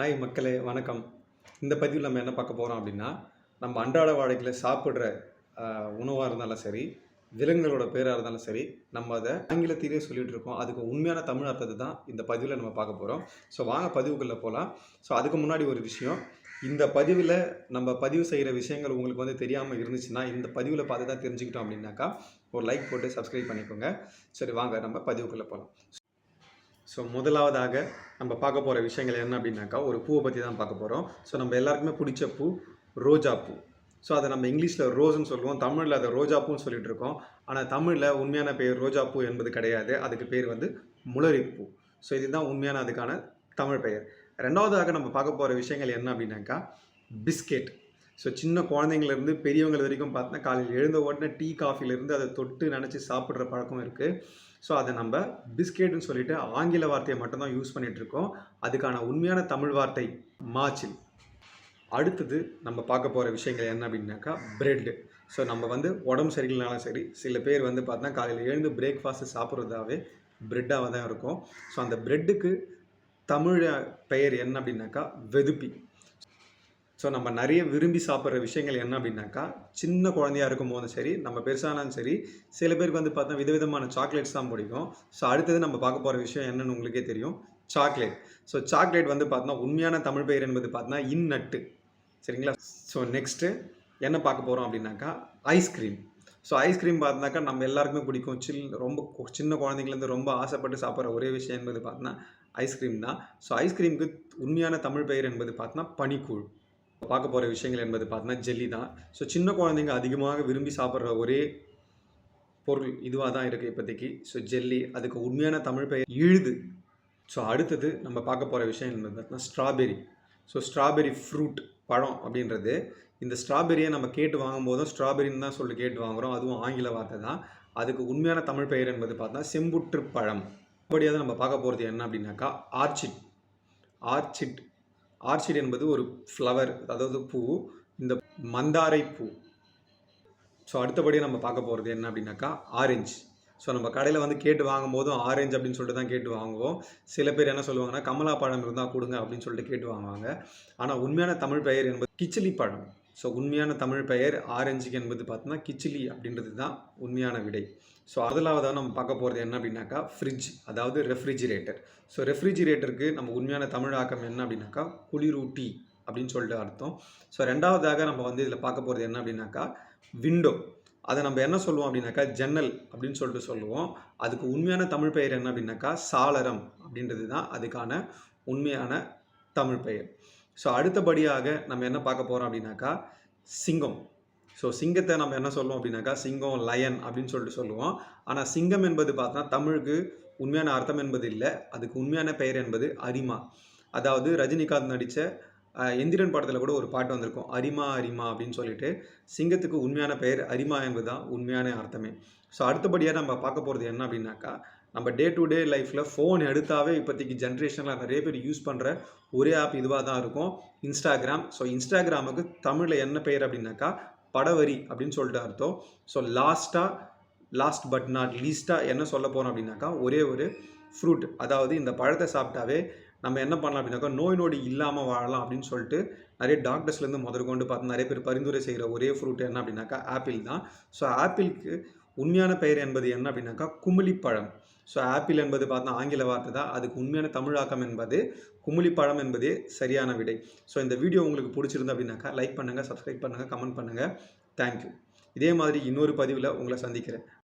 Hi மக்களே வணக்கம். இந்த பதிவில் நம்ம என்ன பார்க்க போகிறோம் அப்படின்னா நம்ம அன்றாட வாழ்க்கையில் சாப்பிட்ற உணவாக இருந்தாலும் சரி விலங்குகளோட பேராக இருந்தாலும் சரி நம்ம அதை ஆங்கிலத்திலேயே சொல்லிகிட்டு இருக்கோம். அதுக்கு உண்மையான தமிழ் அர்த்தத்தை தான் இந்த பதிவில் நம்ம பார்க்க போகிறோம் ஸோ வாங்க பதிவுக்குள்ளே போகலாம் ஸோ அதுக்கு முன்னாடி ஒரு விஷயம். இந்த பதிவில் நம்ம பதிவு செய்கிற விஷயங்கள் உங்களுக்கு வந்து தெரியாமல் இருந்துச்சுன்னா இந்த பதிவில் பார்த்து தான் தெரிஞ்சுக்கிட்டோம் அப்படின்னாக்கா ஒரு லைக் போட்டு சப்ஸ்கிரைப் பண்ணிக்கோங்க. சரி வாங்க நம்ம பதிவுக்குள்ளே போகலாம் ஸோ முதலாவதாக நம்ம பார்க்க போகிற விஷயங்கள் என்ன அப்படின்னாக்கா ஒரு பூவை பற்றி தான் பார்க்க போகிறோம் ஸோ நம்ம எல்லாருக்குமே பிடிச்ச பூ ரோஜா பூ. ஸோ அதை நம்ம இங்கிலீஷில் ரோஸ்ன்னு சொல்லுவோம். தமிழில் அதை ரோஜா பூன்னு சொல்லிட்டு இருக்கோம். ஆனால் தமிழில் உண்மையான பேர் ரோஜா பூ என்பது கிடையாது. அதுக்கு பேர் வந்து முளரி பூ. ஸோ இதுதான் உண்மையான அதுக்கான தமிழ் பெயர். ரெண்டாவதாக நம்ம பார்க்க போகிற விஷயங்கள் என்ன அப்படின்னாக்கா பிஸ்கெட். ஸோ சின்ன குழந்தைங்கலேருந்து பெரியவங்கள் வரைக்கும் பார்த்தோன்னா காலையில் எழுந்த உடனே டீ காஃபிலேருந்து அதை தொட்டு நினச்சி சாப்பிட்ற பழக்கம் இருக்குது ஸோ அதை நம்ம பிஸ்கெட்டுன்னு சொல்லிட்டு ஆங்கில வார்த்தையை மட்டும்தான் யூஸ் பண்ணிகிட்ருக்கோம் இருக்கோம். அதுக்கான உண்மையான தமிழ் வார்த்தை மாச்சில். அடுத்தது நம்ம பார்க்க போகிற விஷயங்கள் என்ன அப்படின்னாக்கா பிரெட்டு ஸோ நம்ம வந்து உடம்பு சரியில்லைனாலும் சரி சில பேர் வந்து பார்த்தா காலையில் எழுந்து பிரேக்ஃபாஸ்ட்டு சாப்பிட்றதாவே பிரெட்டாக தான் இருக்கும். ஸோ அந்த பிரெட்டுக்கு தமிழ் பெயர் என்ன அப்படின்னாக்கா வெதுப்பி. ஸோ நம்ம நிறைய விரும்பி சாப்பிட்ற விஷயங்கள் என்ன அப்படின்னாக்கா சின்ன குழந்தையா இருக்கும் போதும் சரி நம்ம பெருசானாலும் சரி சில பேருக்கு வந்து பார்த்தா விதவிதமான சாக்லேட்ஸ் தான் பிடிக்கும். ஸோ அடுத்தது நம்ம பார்க்க போகிற விஷயம் என்னன்னு உங்களுக்கே தெரியும் சாக்லேட் ஸோ சாக்லேட் வந்து பார்த்தோன்னா உண்மையான தமிழ் பெயர் என்பது பார்த்தோன்னா இந்நட்டு. சரிங்களா? ஸோ நெக்ஸ்ட்டு என்ன பார்க்க போகிறோம் அப்படின்னாக்கா ஐஸ்கிரீம் ஸோ ஐஸ்கிரீம் பார்த்தாக்கா நம்ம எல்லாருக்குமே பிடிக்கும். சில் ரொம்ப சின்ன குழந்தைங்கலேருந்து ரொம்ப ஆசைப்பட்டு சாப்பிட்ற ஒரே விஷயம் என்பது பார்த்தோன்னா ஐஸ்கிரீம் தான். ஸோ ஐஸ்கிரீமுக்கு உண்மையான தமிழ் பெயர் என்பது பார்த்தோன்னா பனிக்கூழ். பார்க்க போகிற விஷயங்கள் என்பது பார்த்தோன்னா ஜெல்லி தான். ஸோ சின்ன குழந்தைங்க அதிகமாக விரும்பி சாப்பிட்ற ஒரே பொருள் இதுவாக தான் இருக்குது இப்போதைக்கு. ஸோ ஜெல்லி அதுக்கு உண்மையான தமிழ் பெயர் இழுது. ஸோ அடுத்தது நம்ம பார்க்க போகிற விஷயம் என்பது பார்த்தீங்கன்னா ஸ்ட்ராபெரி ஸோ ஸ்ட்ராபெரி ஃப்ரூட் பழம் அப்படின்றது. இந்த ஸ்ட்ராபெரியை நம்ம கேட்டு வாங்கும்போதும் ஸ்ட்ராபெரின்னு தான் சொல்லி கேட்டு வாங்குகிறோம் அதுவும் ஆங்கில வார்த்தை தான். அதுக்கு உண்மையான தமிழ் பெயர் என்பது பார்த்தா செம்புற்று பழம். அப்படியாவது நம்ம பார்க்க போகிறது என்ன அப்படின்னாக்கா ஆர்ச்சிட். ஆர்ச்சிட் ஆர்ச்சிட் என்பது ஒரு ஃப்ளவர் அதாவது பூ இந்த மந்தாரை பூ. ஸோ அடுத்தபடியாக நம்ம பார்க்க போகிறது என்ன அப்படின்னாக்கா ஆரஞ்சு ஸோ நம்ம கடையில் வந்து கேட்டு வாங்கும் போதும் ஆரஞ்சு அப்படின்னு சொல்லிட்டு தான் கேட்டு வாங்குவோம். சில பேர் என்ன சொல்லுவாங்கன்னா கமலா பழம் இருந்தால் கொடுங்க அப்படின்னு சொல்லிட்டு கேட்டு வாங்குவாங்க. ஆனால் உண்மையான தமிழ் பெயர் என்பது கிச்சிலி பழம். ஸோ உண்மையான தமிழ் பெயர் ஆரஞ்சுக்கு என்பது பார்த்தோன்னா கிச்சிலி அப்படின்றது தான் உண்மையான விடை. ஸோ முதலாவதாக நம்ம பார்க்க போகிறது என்ன அப்படின்னாக்கா ஃப்ரிட்ஜ் அதாவது ரெஃப்ரிஜிரேட்டர் ஸோ ரெஃப்ரிஜிரேட்டருக்கு நம்ம உண்மையான தமிழ் ஆக்கம் என்ன அப்படின்னாக்கா குளிரூட்டி அப்படின்னு சொல்லிட்டு அர்த்தம். ஸோ ரெண்டாவதாக நம்ம வந்து இதில் பார்க்க போகிறது என்ன அப்படின்னாக்கா விண்டோ அதை நம்ம என்ன சொல்லுவோம் அப்படின்னாக்கா ஜன்னல் அப்படின்னு சொல்லிட்டு சொல்லுவோம். அதுக்கு உண்மையான தமிழ் பெயர் என்ன அப்படின்னாக்கா சாளரம் அப்படின்றது தான் அதுக்கான உண்மையான தமிழ் பெயர். ஸோ அடுத்தபடியாக நம்ம என்ன பார்க்க போகிறோம் அப்படின்னாக்கா சிங்கம். ஸோ சிங்கத்தை நம்ம என்ன சொல்லுவோம் அப்படின்னாக்கா சிங்கம் லயன் அப்படின்னு சொல்லிட்டு சொல்லுவோம். ஆனால் சிங்கம் என்பது பார்த்தா தமிழுக்கு உண்மையான அர்த்தம் என்பது இல்லை. அதுக்கு உண்மையான பெயர் என்பது அரிமா. அதாவது ரஜினிகாந்த் நடித்த எந்திரன் படத்தில் கூட ஒரு பாட்டு வந்திருக்கும். அரிமா அரிமா அப்படின்னு சொல்லிட்டு. சிங்கத்துக்கு உண்மையான பெயர் அரிமா என்பது தான் உண்மையான அர்த்தமே. ஸோ அடுத்தபடியாக நம்ம பார்க்க போகிறது என்ன அப்படின்னாக்கா நம்ம டே டு டே லைஃப்பில் ஃபோன் எடுத்தாவே இப்போதைக்கு ஜென்ரேஷனில் நிறைய பேர் யூஸ் பண்ணுற ஒரே ஆப் இதுவாக தான் இருக்கும். இன்ஸ்டாகிராம் ஸோ இன்ஸ்டாகிராமுக்கு தமிழில் என்ன பெயர் அப்படின்னாக்கா படவரி அப்படின்னு சொல்லிட்டு அர்த்தம். ஸோ லாஸ்ட்டாக லாஸ்ட் பட் நாட் லீஸ்ட்டாக என்ன சொல்ல போகிறோம் அப்படின்னாக்கா ஒரே ஒரு ஃப்ரூட் அதாவது இந்த பழத்தை சாப்பிட்டாவே நம்ம என்ன பண்ணலாம் அப்படின்னாக்கா நோய் நொடி இல்லாமல் வாழலாம் அப்படின்னு சொல்லிட்டு நிறைய டாக்டர்ஸ்லேருந்து முதற்கொண்டு பார்த்து நிறைய பேர் பரிந்துரை செய்கிற ஒரே ஃப்ரூட் என்ன அப்படின்னாக்கா ஆப்பிள் தான். ஸோ ஆப்பிளுக்கு உண்மையான பெயர் என்பது என்ன அப்படின்னாக்கா குமிழிப்பழம். ஸோ ஆப்பிள் என்பது பார்த்தா ஆங்கில வார்த்தை தான். அதுக்கு உண்மையான தமிழாக்கம் என்பது குமிழிப்பழம் என்பதே சரியான விடை. ஸோ இந்த வீடியோ உங்களுக்கு பிடிச்சிருந்து அப்படின்னாக்கா லைக் பண்ணுங்கள் சப்ஸ்கிரைப் பண்ணுங்கள் கமெண்ட் பண்ணுங்கள் தேங்க்யூ இதே மாதிரி இன்னொரு பதிவில் உங்களை சந்திக்கிறேன்.